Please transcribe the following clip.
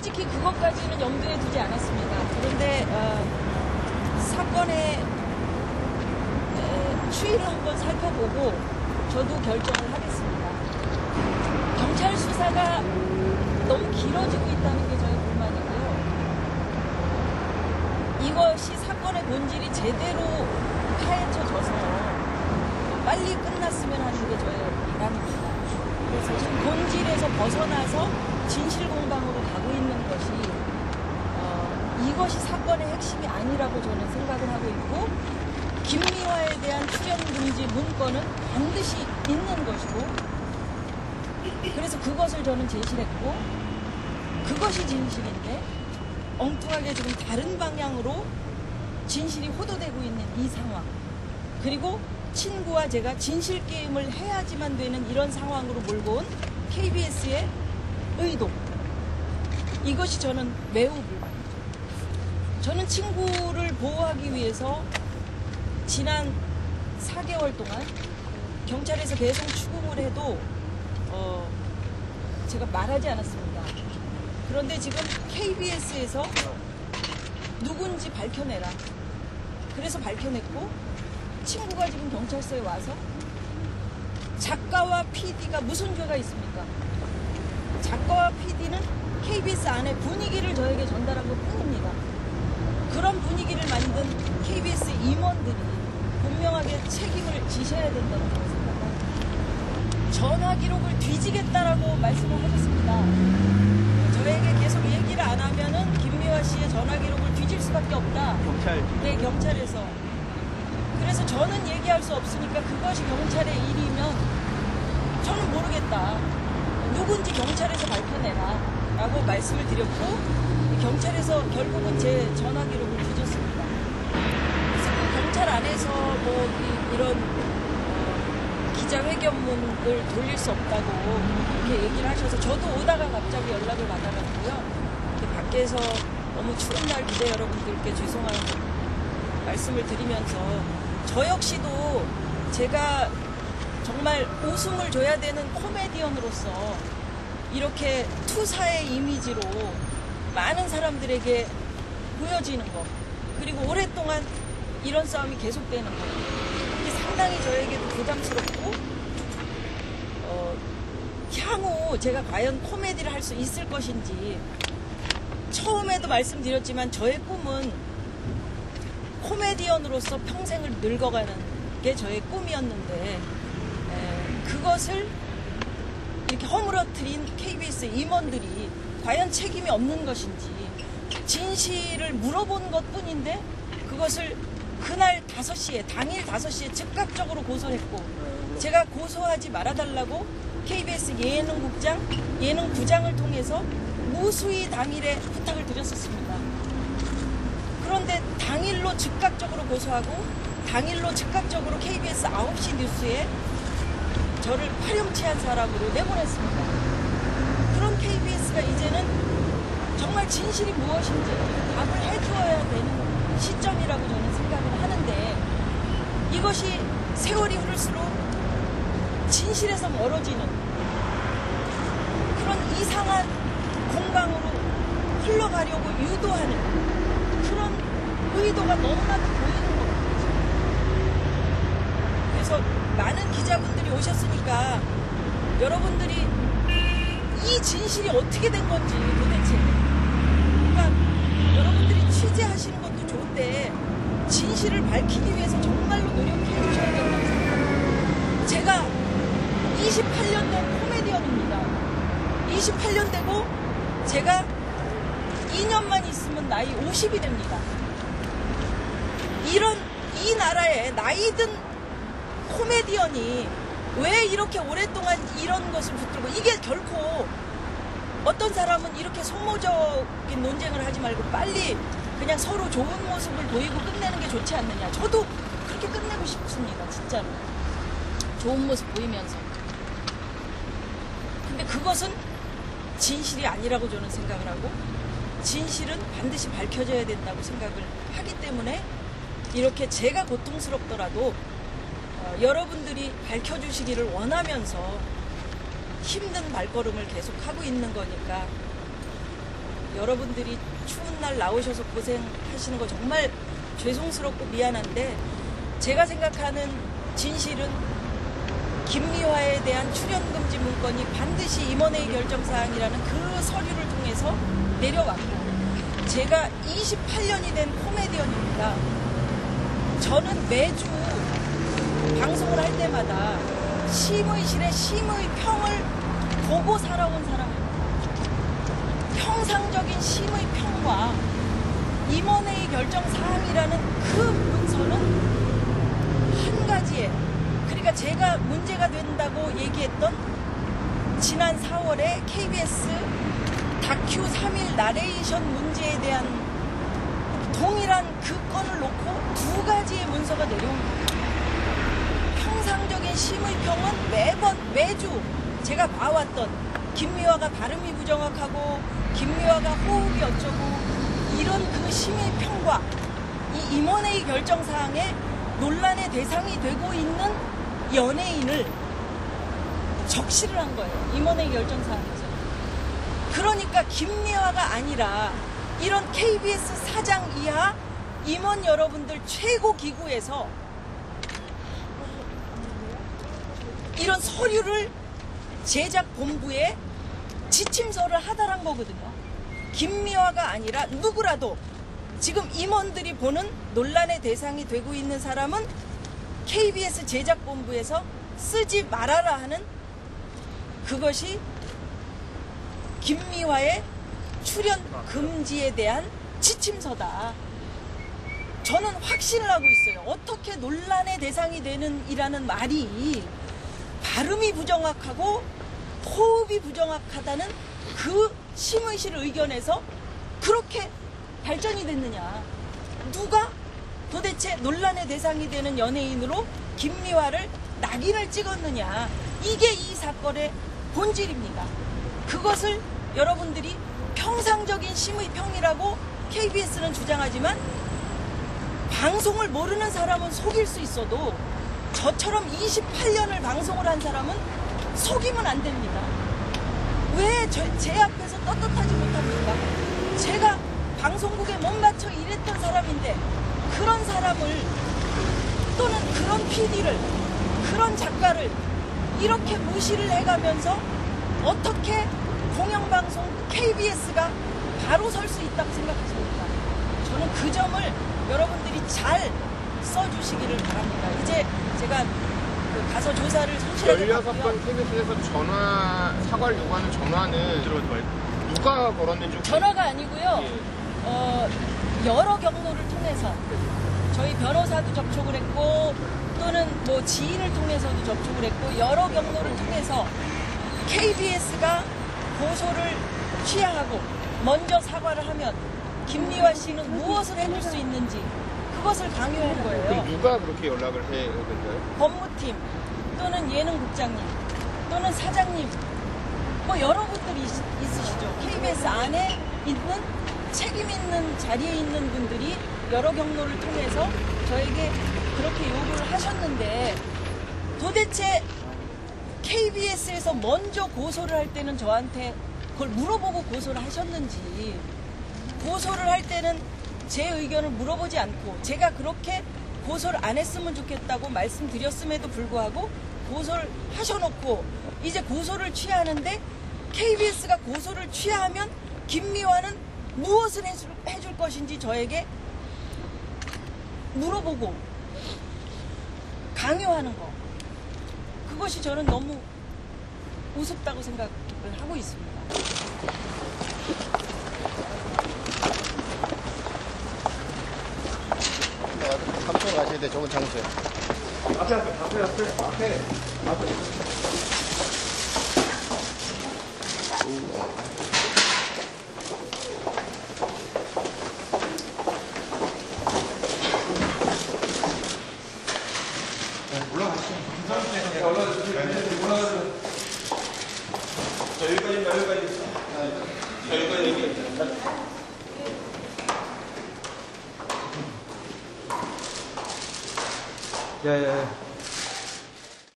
솔직히 그것까지는 염두에 두지 않았습니다. 그런데 어, 사건의 에, 추이를 한번 살펴보고 저도 결정을 하겠습니다. 경찰 수사가 너무 길어지고 있다는 게 저의 불만이고요. 이것이 사건의 본질이 제대로 파헤쳐져서 빨리 끝났으면 하는 게 저의 바람입니다. 그래서 지금 본질에서 벗어나서 진실 공방으로 가고 있는 것이 어, 이것이 사건의 핵심이 아니라고 저는 생각을 하고 있고 김미화에 대한 출연 금지 문건은 반드시 있는 것이고 그래서 그것을 저는 제시했고 그것이 진실인데 엉뚱하게 지금 다른 방향으로 진실이 호도되고 있는 이 상황. 그리고 친구와 제가 진실 게임을 해야지만 되는 이런 상황으로 몰고 온 KBS의 의도 이것이 저는 매우 불만이죠. 저는 친구를 보호하기 위해서 지난 4개월 동안 경찰에서 계속 추궁을 해도 어, 제가 말하지 않았습니다. 그런데 지금 KBS에서 누군지 밝혀내라. 그래서 밝혀냈고 친구가 지금 경찰서에 와서 작가와 PD가 무슨 죄가 있습니까? 작가와 PD는 KBS 안에 분위기를 저에게 전달한 것 뿐입니다. 그런 분위기를 만든 KBS 임원들이 분명하게 책임을 지셔야 된다고 생각합니다. 전화 기록을 뒤지겠다라고 말씀을 하셨습니다. 저에게 계속 얘기를 안 하면은 김미화 씨의 전화 기록을 뒤질 수밖에 없다. 경찰 네, 경찰에서. 그래서 저는 얘기할 수 없으니까 그것이 경찰의 일이면 저는 모르겠다. 누군지 경찰에서 밝혀내라. 라고 말씀을 드렸고, 경찰에서 결국은 제 전화 기록을 뒤졌습니다. 그래서 그 경찰 안에서 뭐 이, 런 기자회견문을 돌릴 수 없다고 이렇게 얘기를 하셔서 저도 오다가 갑자기 연락을. 이렇게 밖에서 너무 추운 날 기자 여러분들께 죄송한 말씀을 드리면서 저 역시도 제가 정말 웃음을 줘야 되는 코미디언으로서 이렇게 투사의 이미지로 많은 사람들에게 보여지는 것 그리고 오랫동안 이런 싸움이 계속되는 것 이게 상당히 저에게도 부담스럽고 어, 향후 제가 과연 코미디를 할 수 있을 것인지 처음에도 말씀드렸지만 저의 꿈은 코미디언으로서 평생을 늙어가는 게 저의 꿈이었는데 에, 그것을 이렇게 허물어뜨린 KBS 임원들이 과연 책임이 없는 것인지 진실을 물어본 것 뿐인데 그것을 그날 5시에 당일 5시에 즉각적으로 고소했고 제가 고소하지 말아달라고 KBS 예능국장 예능부장을 통해서 무수히 당일에 부탁을 드렸었습니다. 그런데 당일로 즉각적으로 고소하고 당일로 즉각적으로 KBS 9시 뉴스에 저를 파렴치한 사람으로 내보냈습니다. 그런 KBS가 이제는 정말 진실이 무엇인지 답을 해주어야 되는 시점이라고 저는 생각을 하는데 이것이 세월이 흐를수록 진실에서 멀어지는 그런 이상한 공방으로 흘러가려고 유도하는 그런 의도가 너무나도 보이는 겁니다. 그래서 많은 기자분들이 오셨으니까 여러분들이 이 진실이 어떻게 된 건지 도대체 그러니까 여러분들이 취재하시는 것도 좋은데 진실을 밝히기 위해서 정말로 노력해 주셔야 된다고 생각합니다. 제가 28년 된 코미디언입니다. 28년 되고 제가 2년만 있으면 나이 50이 됩니다. 이런 이 나라에 나이든 코미디언이 왜 이렇게 오랫동안 이런 것을 붙들고 이게 결코 어떤 사람은 이렇게 소모적인 논쟁을 하지 말고 빨리 그냥 서로 좋은 모습을 보이고 끝내는 게 좋지 않느냐. 저도 그렇게 끝내고 싶습니다. 진짜로. 좋은 모습 보이면서. 근데 그것은 진실이 아니라고 저는 생각을 하고 진실은 반드시 밝혀져야 된다고 생각을 하기 때문에 이렇게 제가 고통스럽더라도 어, 여러분들이 밝혀주시기를 원하면서 힘든 발걸음을 계속 하고 있는 거니까 여러분들이 추운 날 나오셔서 고생하시는 거 정말 죄송스럽고 미안한데 제가 생각하는 진실은 김미화에 대한 출연금지 문건이 반드시 임원회의 결정사항이라는 그 서류를 통해서 내려왔고 제가 28년이 된 코미디언입니다. 저는 매주 방송을 할 때마다 심의실의 심의 평을 보고 살아온 사람입니다. 평상적인 심의 평과 임원회의 결정 사항이라는 그 문서는 한 가지에 그러니까 제가 문제가 된다고 얘기했던 지난 4월에 KBS 다큐 3일 나레이션 문제에 대한 동일한 그 건을 놓고 두 가지의 문서가 내려온 심의평은 매번 매주 제가 봐왔던 김미화가 발음이 부정확하고 김미화가 호흡이 어쩌고 이런 그 심의평과 이 임원회의 결정사항에 논란의 대상이 되고 있는 연예인을 적시를 한 거예요. 임원회의 결정사항에서. 그러니까 김미화가 아니라 이런 KBS 사장 이하 임원 여러분들 최고 기구에서 이런 서류를 제작 본부에 지침서를 하달한 거거든요. 김미화가 아니라 누구라도 지금 임원들이 보는 논란의 대상이 되고 있는 사람은 KBS 제작본부에서 쓰지 말아라 하는 그것이 김미화의 출연 금지에 대한 지침서다. 저는 확신을 하고 있어요. 어떻게 논란의 대상이 되는 이라는 말이 발음이 부정확하고 호흡이 부정확하다는 그 심의실 의견에서 그렇게 발전이 됐느냐. 누가 도대체 논란의 대상이 되는 연예인으로 김미화를 낙인을 찍었느냐. 이게 이 사건의 본질입니다. 그것을 여러분들이 평상적인 심의평이라고 KBS는 주장하지만 방송을 모르는 사람은 속일 수 있어도 저처럼 28년을 방송을 한 사람은 속이면 안 됩니다. 왜 제 앞에서 떳떳하지 못합니까? 제가 방송국에 못 맞춰 일했던 사람인데 그런 사람을 또는 그런 PD를 그런 작가를 이렇게 무시를 해가면서 어떻게 공영방송 KBS가 바로 설 수 있다고 생각하십니까? 저는 그 점을 여러분들이 잘 써주시기를 바랍니다. 이제 제가 그 가서 조사를 성실하게 16건 받고요. KBS에서 전화, 사과를 요구하는 전화는 누가 걸었는지 혹시 전화가 아니고요. 예. 어, 여러 경로를 통해서 저희 변호사도 접촉을 했고 또는 뭐 지인을 통해서도 접촉을 했고 여러 경로를 통해서 KBS가 고소를 취하하고 먼저 사과를 하면 김미화 씨는 무엇을 해줄 수 있는지 그것을 강요한 거예요. 그럼 누가 그렇게 연락을 해야 될까요? 법무팀 또는 예능국장님 또는 사장님 뭐 여러분들이 있, 있으시죠. KBS 안에 있는 책임 있는 자리에 있는 분들이 여러 경로를 통해서 저에게 그렇게 요구를 하셨는데 도대체 KBS에서 먼저 고소를 할 때는 저한테 그걸 물어보고 고소를 하셨는지 고소를 할 때는 제 의견을 물어보지 않고 제가 그렇게 고소를 안 했으면 좋겠다고 말씀드렸음에도 불구하고 고소를 하셔놓고 이제 고소를 취하는데 KBS가 고소를 취하면 김미화는 무엇을 해줄, 것인지 저에게 물어보고 강요하는 거 그것이 저는 너무 우습다고 생각을 하고 있습니다. 가셔야 돼. 저건 장소야. 앞에 앞에 앞에 앞에 앞에 앞에 야야야.